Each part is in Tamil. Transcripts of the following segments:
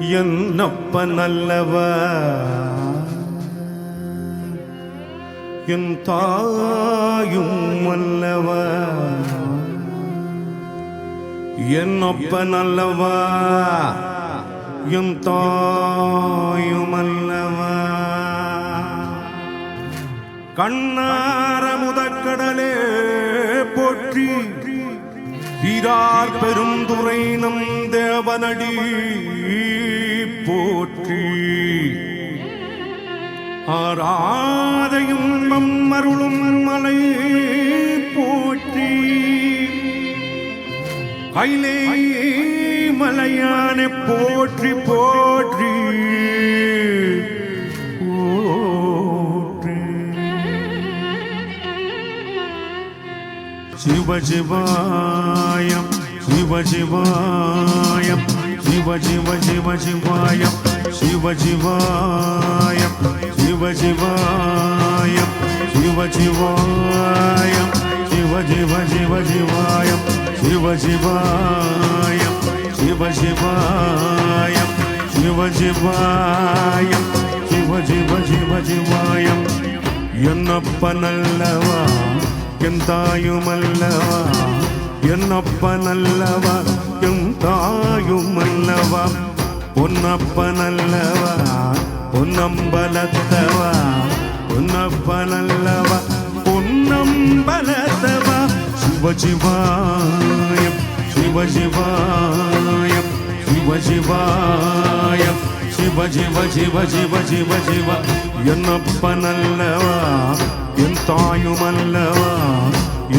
என்னப்ப நல்லவ? என் தாயும் அல்லவ என்னப்ப நல்லவா? என் தாயும் அல்லவா கண்ணார முதக்கடலே போற்றி வீரார் பெருந்துரை நம் தேவனடி போற்றி. ஆராதையும் மம்மருளும் மலை போற்றி. கைலே மலையானை போற்றி போற்றி. சிவஜிவாயம் சிவஜிவாயம் சிவஜிவ சிவ சிவ சிவஜிவாயம் சிவஜிவாயம் சிவ சிவாயம் சிவ சிவாயம் சிவஜிவாயம் சிவாயம் சிவஜிவாயம். சிவ சிவ சிவாயம் என்னப்ப நல்லவா? என் தாயுமல்லவா? என்னப்ப நல்லவா என் தாயுமல்லவா? பொன்னப்ப நல்லவா பொன்னம்பலத்தவா பொன்னப்ப நல்லவா பொன்னம்பலத்தவா சிவ சிவாயம் சிவ சிவாயம் சிவ சிவாயம் சிவ சிவ சிவ சிவ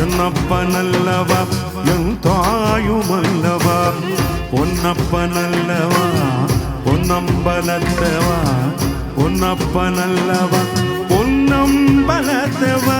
என்னப்ப நல்லவா என் தாயுமல்லவா என்னப்ப என் தாயுமல்லவா பொன்னப்ப நல்லவா பொன்னம்பலத்தவா பொன்னப்ப நல்லவா பொன்னம்பலத்தவா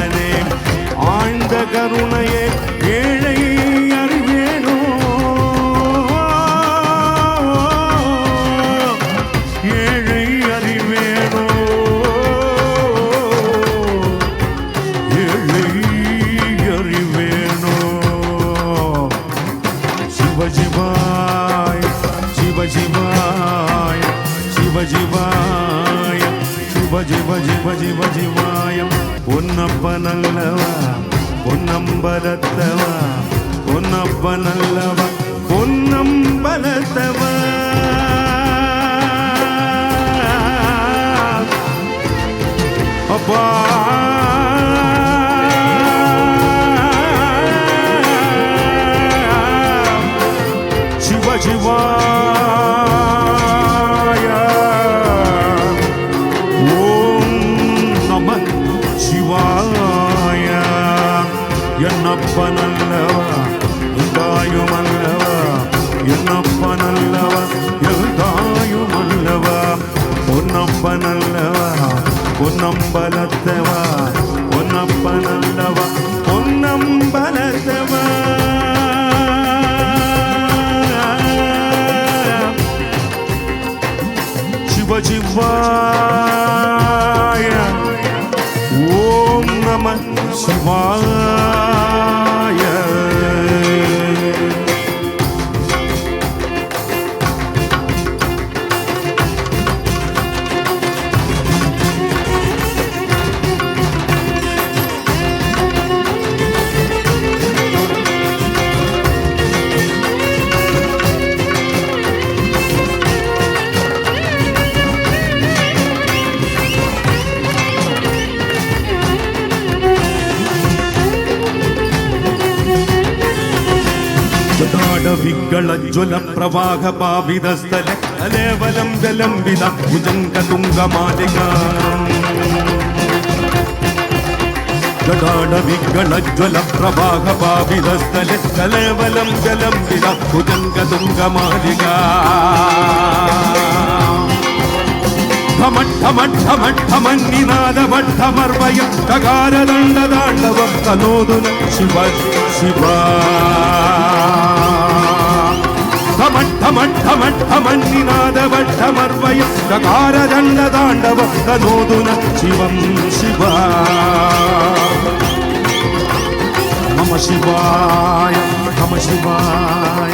ஆழ்ந்த கருணையே ஏழை அறிவேனோ? ஏழை அறிவேனோ? ஏழை அறிவேனோ? சிவ சிவாய் சிவ சிவாய் சிவ சிவாய சிவ சிவ சிவ சிவ சிவாயம். பொன்னப்ப நல்லவா பொன்னம்பலத்தவா? பொன்னப்ப நல்லவா பொன்னம்பலத்தவா? அப்பா! என்னப்ப நல்லவா தாயும் அல்லவா என்னப்ப நல்லவா தாயும் அல்லவா பொன்னப்ப நல்லவா பொன்னம்பலத்தவா? பொன்னப்ப நல்லவா பொன்னம்பலத்தவா? சிவ சிவாய. ஓம் நம சிவா ഹിഗളജ്വലപ്രവാഹപാവിതസ്ഥല കലേവലം ജലംബിത ഭുജംഗതുംഗമാലിക ഗടാഢവിഗളജ്വലപ്രവാഹപാവിതസ്ഥല കലേവലം ജലംബിത ഭുജംഗതുംഗമാലിക ഠമഠമഠമഠമന്നിനാദമഠമർവയം കകാരദണ്ഡതാണ്ഡവം തനോതുന ശിവ ശിവാ ఠమఠమఠమన్నినాదవఠమర్వయం కకారదండదాండవ తనోదున శివం శివ. నమ శివాయ నమ శివాయ.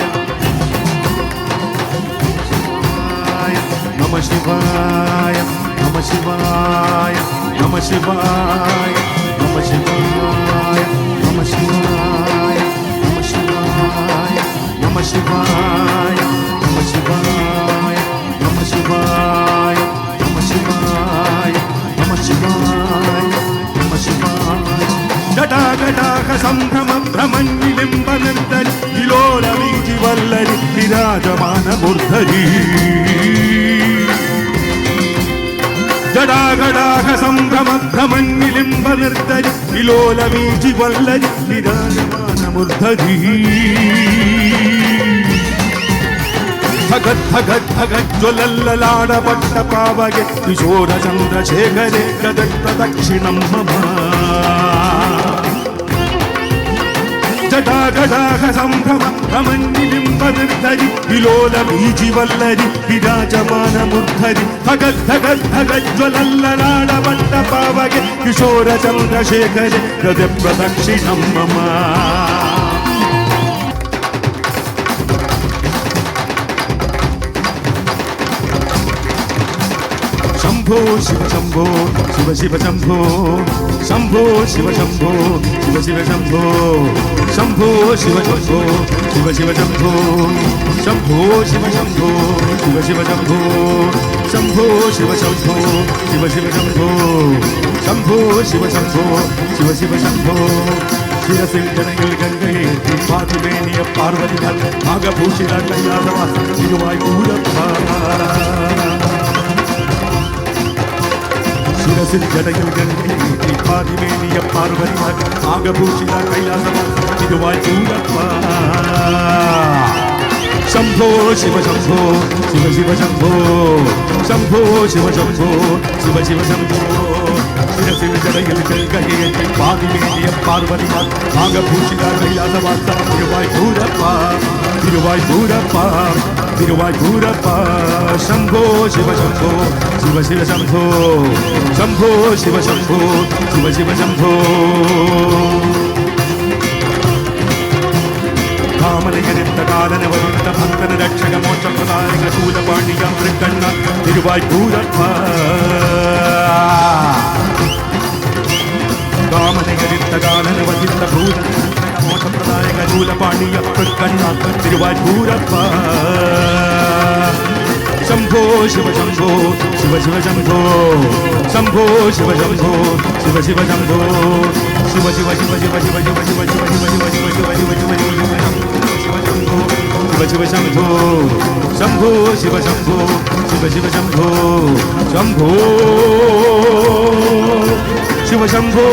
నమ శివాయ నమ శివాయ నమ శివాయ నమ శివాయ నమ శివాయ. നമ ശിവായ നമ ശിവായ നമ ശിവായ നമ ശിവായ നമ ശിവായ നമ ശിവായ. ജടാകടാക സംഭ്രമ ഭ്രമഞ്ഞിലിംബനന്തരി വിലോല വീജി വല്ലരി വിരാജമാന മൂർധരി ജടാകടാക സംഭ്രമ ഭ്രമഞ്ഞിലിംബ നിർത്തരി വിലോല വല്ലരി വിരാജമാന ధగద్ ధగద్ ధగజ్వలల్లలాడబట్ట పావగెత్తి శోర చంద్రశేఖరే గదట్ట దక్షిణం మమ. జటాకటాక సంభ్రమ రమన్నిబింబనిర్ధరి విలోల బీజివల్లరి విరాజమానముద్ధరి భగద్ భగద్ భగజ్వలల్లలాడబట్ట పావగెత్తి శోర చంద్రశేఖరే గద ప్రదక్షిణం మమ. ಶಿವ ಶಂಭೋ ಶಿವ ಶಿವ ಶಂಭೋ ಶಂಭೋ ಶಿವ ಶಂಭೋ ಶಿವ ಶಿವ ಶಂಭೋ ಶಂಭೋ ಶಿವ ಶಂಭೋ ಶಿವ ಶಿವ ಶಂಭೋ ಶಂಭೋ ಶಿವ ಶಂಭೋ ಶಿವ ಶಿವ ಶಂಭೋ ಶಂಭೋ ಶಿವ ಶಂಭೋ ಶಿವ ಶಿವ ಶಂಭೋ ಶಂಭೋ ಶಿವ ಶಂಭೋ ಶಿವ ಶಿವ ಶಂಭೋ சிரசில் ஜனங்கள் கங்கையை பாதுவேணிய பார்வதிகள் நாகபூஷித கைலாசவாசம் திருவாய் கூறப்பாரா പൂരപ്പ ജടയിൽ ഗംഗയിൽ പാതിമേനിയ പാർവതിമാർ ആകഭൂഷിത കൈലാസമാർ തിരുവായി ചൂടപ്പ ശംഭോ ശിവ ശംഭോ ശിവ ശിവ ശംഭോ ശംഭോ ശിവ ശംഭോ ശിവ ശിവ ശംഭോ சிறுதடையில் செல்கையை பாதி மேலிய பார்வதிமான் வாங்க பூச்சினார் கையாத வார்த்தா திருவாய் கூறப்பா திருவாய் கூறப்பா திருவாய் கூறப்பா. சம்போ சிவ சம்போ சிவ சிவ சம்போ சம்போ சிவ சம்போ சிவ சிவ சம்போ. காமலையெடுத்த காலனவருத்த பக்தன ரட்சக மோட்ச பிரதாரக சூலபாண்டியம் திருக்கண்ணா திருவாய் கூறப்பா. சிவப்பு கண்ணா திருவாய்பூரப்ப சம்போ சிவ சம்போ சிவ சிவ சம்போ சம்போ சிவ சம்போ சிவ சிவ சம்போ சிவ சிவ சிவ சிவ சிவ சிவ சிவ சிவ சிவ சிவ சிவ சிவ சிவ शिव शंभो शंभो शिव शंभो शिव शिव शंभो शंभो शिव शंभो